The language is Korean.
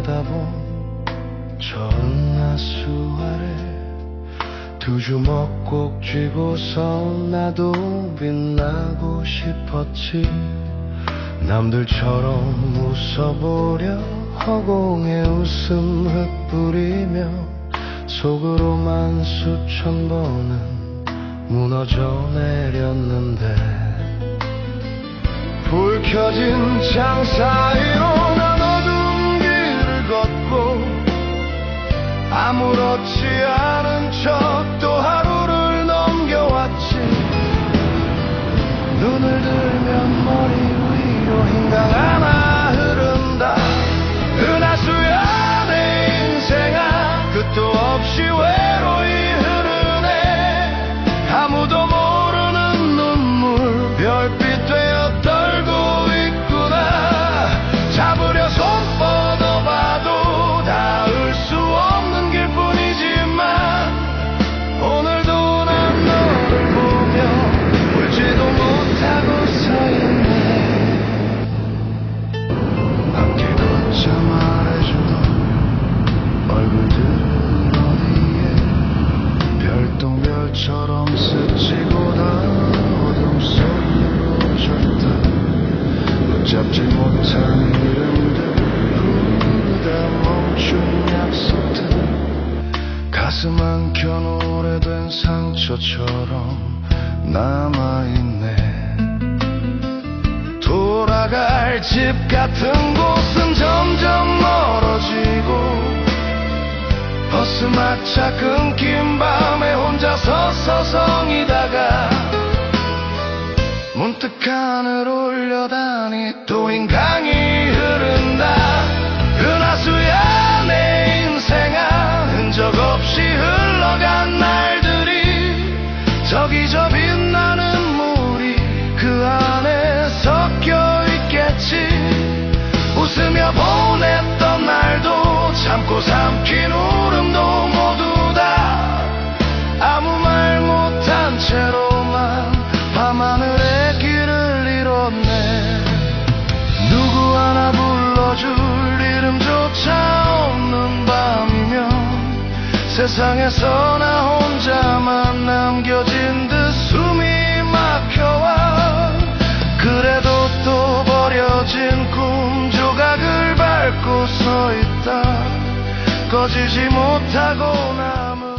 바라본 저은 하수 아래 두 주먹 꼭 쥐고서 나도 빛나고 싶었지. 남들처럼 웃어보려 허공에 웃음 흩뿌리며 속으로만 수천 번은 무너져 내렸는데. 불 켜진 창 사이로 아무렇지 않은 척 또 하루를 넘겨왔지. 눈을 들면 머리 위로 흰강 하나 상처처럼 남아있네. 돌아갈 집 같은 곳은 점점 멀어지고 버스 마차 끊긴 밤에 혼자서 서성이다가 문득 하늘 올려다니 또 인강이 저기 저 빛나는 물이 그 안에 섞여 있겠지. 웃으며 보냈던 날도 참고 삼킨 울음도 모두 다 아무 말 못한 채로만 밤하늘의 길을 잃었네. 누구 하나 불러줄 이름조차 없는 밤이면 세상에서 나 혼자만 남겨진 듯 숨이 막혀와 그래도 또 버려진 꿈 조각을 밟고 서 있다. 꺼지지 못하고 남은